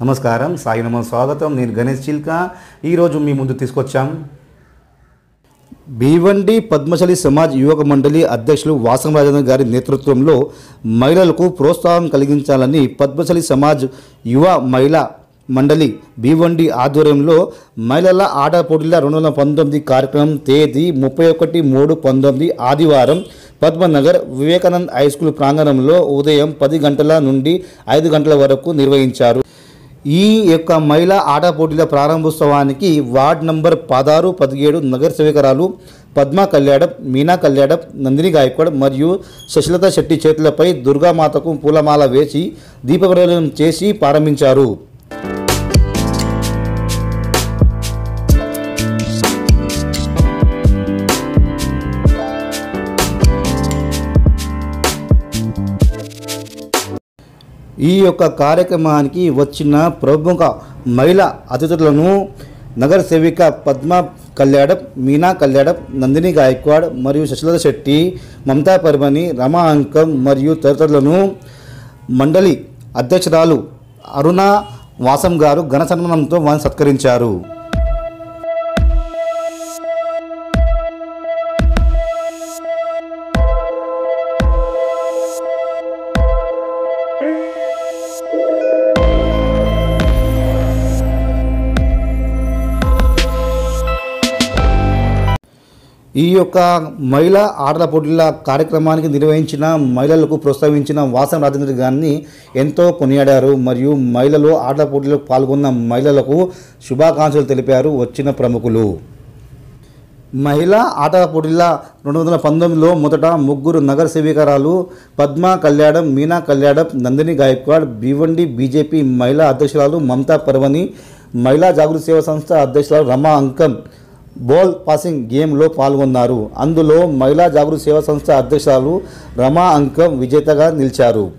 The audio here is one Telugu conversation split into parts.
నమస్కారం. సాయి నమ స్వాగతం. నేను గణేష్ చిల్కా. ఈరోజు మీ ముందు తీసుకొచ్చాం భీవండి పద్మశలి సమాజ్ యువక మండలి అధ్యక్షులు వాసం రాజేంద్ర గారి నేతృత్వంలో మహిళలకు ప్రోత్సాహం కలిగించాలని పద్మశలి సమాజ్ యువ మహిళా మండలి భీవండి ఆధ్వర్యంలో మహిళల ఆట పోటీల రెండు వందల పంతొమ్మిది కార్యక్రమం తేదీ ముప్పై ఒకటి మూడు పంతొమ్మిది ఆదివారం పద్మనగర్ వివేకానంద్ హై స్కూల్ ప్రాంగణంలో ఉదయం పది గంటల నుండి ఐదు గంటల వరకు నిర్వహించారు. ఈ యొక్క మహిళా ఆట పోటీల ప్రారంభోత్సవానికి వార్డ్ నంబర్ పదహారు పదిహేడు నగర సేవకురాలు పద్మా కళ్యాడప్ మీనా కళ్యాడప్ నందిని గాయక్వాడ్ మరియు శశిలత శెట్టి చేతులపై దుర్గామాతకు పూలమాల వేసి దీపప్రదం చేసి ప్రారంభించారు. ఈ యొక్క కార్యక్రమానికి వచ్చిన ప్రముఖ మహిళా అతిథులను నగర సేవిక పద్మ కళ్యాణం మీనా కళ్యాణం నందిని గాయక్వాడ్ మరియు శశిలత శెట్టి మమతా పర్మని రమా అంకం మరియు తదితరులను మండలి అధ్యక్షురాలు అరుణ వాసం గారు ఘన సన్మానంతో వారిని సత్కరించారు. ఈ యొక్క మహిళా ఆటల పోటీల కార్యక్రమానికి నిర్వహించిన మహిళలకు ప్రోత్సహించిన వాసం రాజేంద్ర గారిని ఎంతో కొనియాడారు. మరియు మహిళలు ఆటల పోటీలో పాల్గొన్న మహిళలకు శుభాకాంక్షలు తెలిపారు వచ్చిన ప్రముఖులు. మహిళా ఆటల పోటీల రెండు వందల పంతొమ్మిదిలో మొదట ముగ్గురు నగర సేవికరాలు పద్మ కళ్యాణం మీనా కళ్యాణం నందిని గాయక్వాడ్ బీవండి బీజేపీ మహిళా అధ్యక్షురాలు మమతా పర్వని మహిళా జాగృతి సేవా సంస్థ అధ్యక్షురాలు రమా అంకం బోల్ పాసింగ్ గేమ్లో పాల్గొన్నారు. అందులో మహిళా జాగృతి సేవా సంస్థ అధ్యక్షురాలు రమా అంకం విజేతగా నిలిచారు.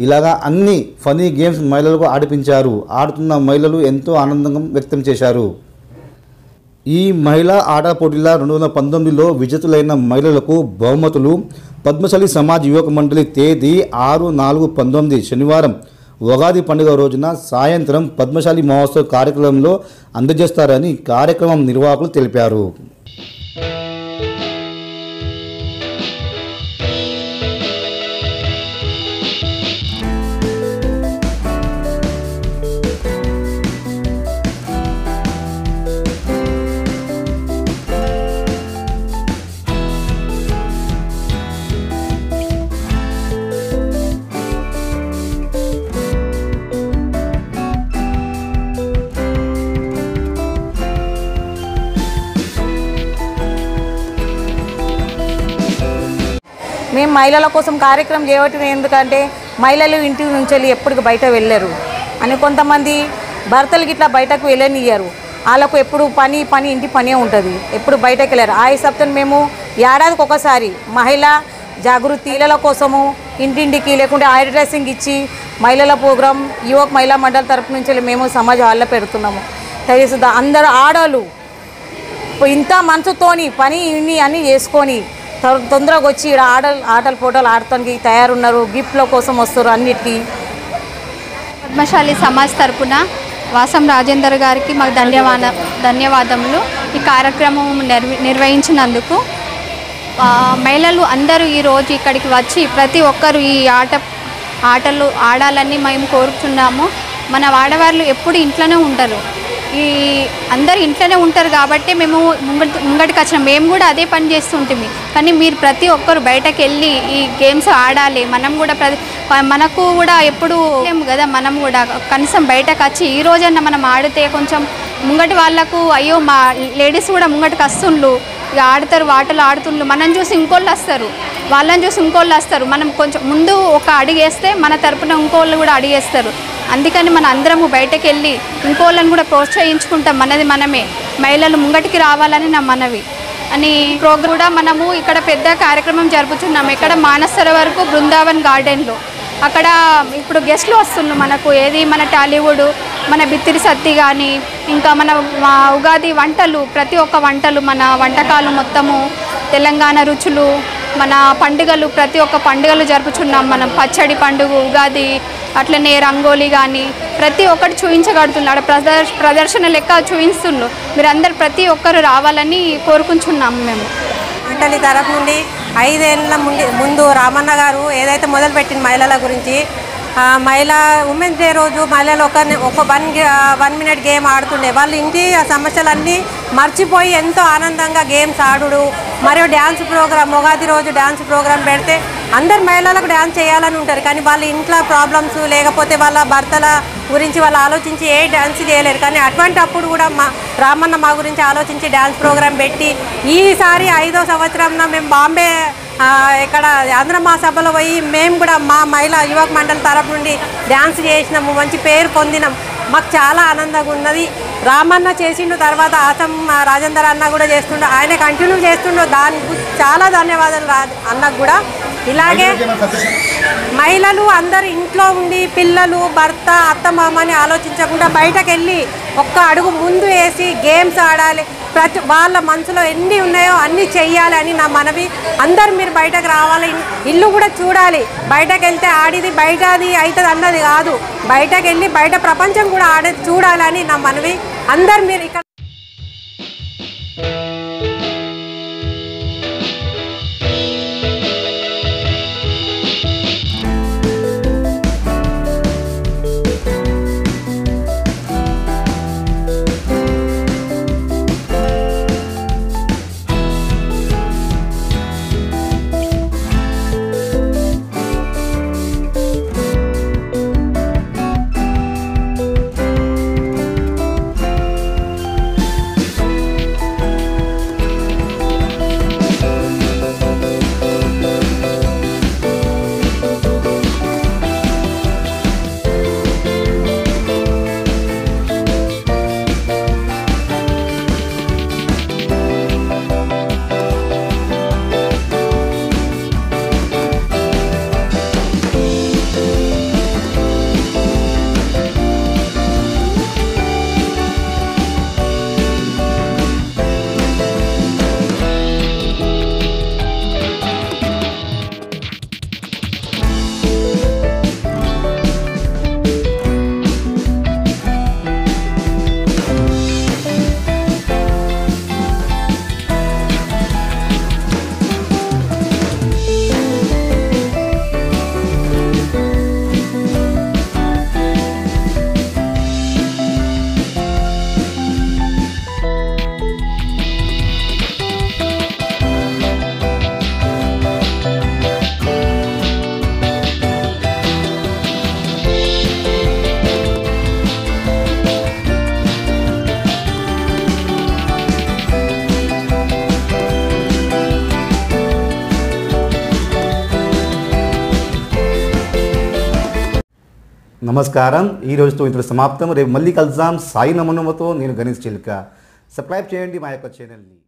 ఇలాగా అన్ని ఫనీ గేమ్స్ మహిళలకు ఆడిపించారు. ఆడుతున్న మహిళలు ఎంతో ఆనందం వ్యక్తం చేశారు. ఈ మహిళా ఆట పోటీల రెండు వందల పంతొమ్మిదిలో విజేతులైన మహిళలకు బహుమతులు. పద్మశాలి సమాజ్ యువక మండలి తేదీ ఆరు నాలుగు పంతొమ్మిది శనివారం ఉగాది పండుగ రోజున సాయంత్రం పద్మశాలి మహోత్సవ కార్యక్రమంలో అందజేస్తారని కార్యక్రమం నిర్వాహకులు తెలిపారు. మేము మహిళల కోసం కార్యక్రమం చేయటం ఎందుకంటే మహిళలు ఇంటి నుంచి వెళ్ళి ఎప్పటికి బయట వెళ్ళరు. అని కొంతమంది భర్తలకి ఇట్లా బయటకు వెళ్ళనియ్యరు. వాళ్ళకు ఎప్పుడు పని పని ఇంటి పనే ఉంటుంది. ఎప్పుడు బయటకు వెళ్ళారు. ఆ సప్తాన్ని మేము ఏడాదికి ఒకసారి మహిళ జాగృతిల కోసము ఇంటింటికి లేకుంటే ఆయిల్ డ్రెస్సింగ్ ఇచ్చి మహిళల ప్రోగ్రాం యువక మహిళా మండలి తరపు నుంచి వెళ్ళి మేము సమాజ హాల్లో పెడుతున్నాము. తెలుసు అందరు ఆడవాళ్ళు ఇంత మనసుతోని పని ఇన్ని అన్ని చేసుకొని తొందరగా వచ్చి ఇక్కడ ఆటలు ఆటలు పోటలు ఆడటానికి తయారున్నారు గిఫ్ట్ల కోసం వస్తారు అన్నిటికీ. పద్మశాలి సమాజ్ తరపున వాసం రాజేందర్ గారికి మాకు ధన్యవాద ధన్యవాదములు. ఈ కార్యక్రమం నిర్వ నిర్వహించినందుకు మహిళలు అందరూ ఈరోజు ఇక్కడికి వచ్చి ప్రతి ఒక్కరు ఈ ఆట ఆటలు ఆడాలని మేము కోరుతున్నాము మన ఆడవాళ్ళు ఎప్పుడు ఇంట్లోనే ఉంటారు. ఈ అందరు ఇంట్లోనే ఉంటారు కాబట్టి మేము ముంగటి ముంగటికి వచ్చినాం. మేము కూడా అదే పని చేస్తుంటుంది కానీ మీరు ప్రతి ఒక్కరు బయటకు వెళ్ళి ఈ గేమ్స్ ఆడాలి. మనం కూడా ప్రతి మనకు కూడా ఎప్పుడు లేము కదా మనం కూడా. కనీసం బయటకు వచ్చి ఈ రోజన్నా మనం ఆడితే కొంచెం ముంగటి వాళ్ళకు అయ్యో మా లేడీస్ కూడా ముంగటికి వస్తుండ్రు ఇక ఆడతారు ఆటలు ఆడుతుండ్రు మనం చూసి ఇంకోళ్ళు వస్తారు. వాళ్ళని చూసి ఇంకోళ్ళు వస్తారు. మనం కొంచెం ముందు ఒక అడిగేస్తే మన తరపున ఇంకోళ్ళు కూడా అడిగేస్తారు అందుకని మన అందరము బయటకు వెళ్ళి ఇంకోళ్ళని కూడా ప్రోత్సహించుకుంటాం. మనది మనమే. మహిళలు ముంగటికి రావాలని నా మనవి. అని ప్రోగ్రాం కూడా మనము ఇక్కడ పెద్ద కార్యక్రమం జరుపుతున్నాము ఇక్కడ మానసర వరకు బృందావన్ గార్డెన్లో. అక్కడ ఇప్పుడు గెస్ట్లు వస్తున్నారు మనకు. ఏది మన టాలీవుడ్ మన బిత్తిరి సత్తి కానీ ఇంకా మన ఉగాది వంటలు. ప్రతి ఒక్క వంటలు మన వంటకాలు మొత్తము తెలంగాణ రుచులు మన పండుగలు ప్రతి ఒక్క పండుగలు జరుపుచున్నాం మనం. పచ్చడి పండుగ ఉగాది అట్లనే రంగోలీ కానీ ప్రతి ఒక్కటి చూపించగడుతున్నాడు ప్రదర్ ప్రదర్శన లెక్క చూపిస్తుండ్రు మీరందరు ప్రతి ఒక్కరు రావాలని కోరుకుంటున్నాము మేము. మంటలి తరఫు నుండి ఐదేళ్ళ ముందు ముందు రామన్న గారు ఏదైతే మొదలుపెట్టిన మహిళల గురించి మహిళ మహిళా ఉమెన్స్ డే రోజు మహిళలు ఒక ఒక వన్ వన్ మినిట్ గేమ్ ఆడుతుండే. వాళ్ళు ఇంటి ఆ సమస్యలన్నీ మర్చిపోయి ఎంతో ఆనందంగా గేమ్స్ ఆడుడు మరియు డ్యాన్స్ ప్రోగ్రామ్ ఉగాది రోజు డ్యాన్స్ ప్రోగ్రామ్ పెడితే అందరు మహిళలకు డ్యాన్స్ చేయాలని ఉంటారు కానీ వాళ్ళ ఇంట్లో ప్రాబ్లమ్స్ లేకపోతే వాళ్ళ భర్తల గురించి వాళ్ళు ఆలోచించి ఏ డ్యాన్స్ చేయలేరు. కానీ అటువంటి అప్పుడు కూడా మా రామన్న మా గురించి ఆలోచించి డ్యాన్స్ ప్రోగ్రామ్ పెట్టి ఈసారి ఐదో సంవత్సరంలో మేము బాంబే ఇక్కడ ఆంధ్ర మహాసభలో పోయి మేము కూడా మా మహిళా యువక మండలి తరపు నుండి డ్యాన్స్ చేసినాము మంచి పేరు పొందినాం. మాకు చాలా ఆనందంగా ఉన్నది. రామన్న చేసిండు తర్వాత ఆసం రాజేందర్ అన్న కూడా చేస్తుండు ఆయన కంటిన్యూ చేస్తుండో. దానికి చాలా ధన్యవాదాలు రా అన్నకు కూడా. ఇలాగే మహిళలు అందరు ఇంట్లో ఉండి పిల్లలు భర్త అత్త మామని ఆలోచించకుండా బయటకు వెళ్ళి ఒక్క అడుగు ముందు వేసి గేమ్స్ ఆడాలి. ప్రతి వాళ్ళ మనసులో ఎన్ని ఉన్నాయో అన్నీ చెయ్యాలి అని నా మనవి. అందరు మీరు బయటకు రావాలి. ఇల్లు కూడా చూడాలి. బయటకు వెళ్తే ఆడిది బయట అది అవుతుంది అన్నది కాదు. బయటకు వెళ్ళి బయట ప్రపంచం కూడా ఆడేది చూడాలని నా మనవి. అందరు మీరు ఇక్కడ నమస్కారం. ఈ రోజుతో ఇంత సమాప్తం. రేపు మళ్ళీ కలుద్దాం. సాయి నమనమతో నేను గణేష్ చిల్క. సబ్స్క్రైబ్ చేయండి మా యొక్క ఛానల్ని.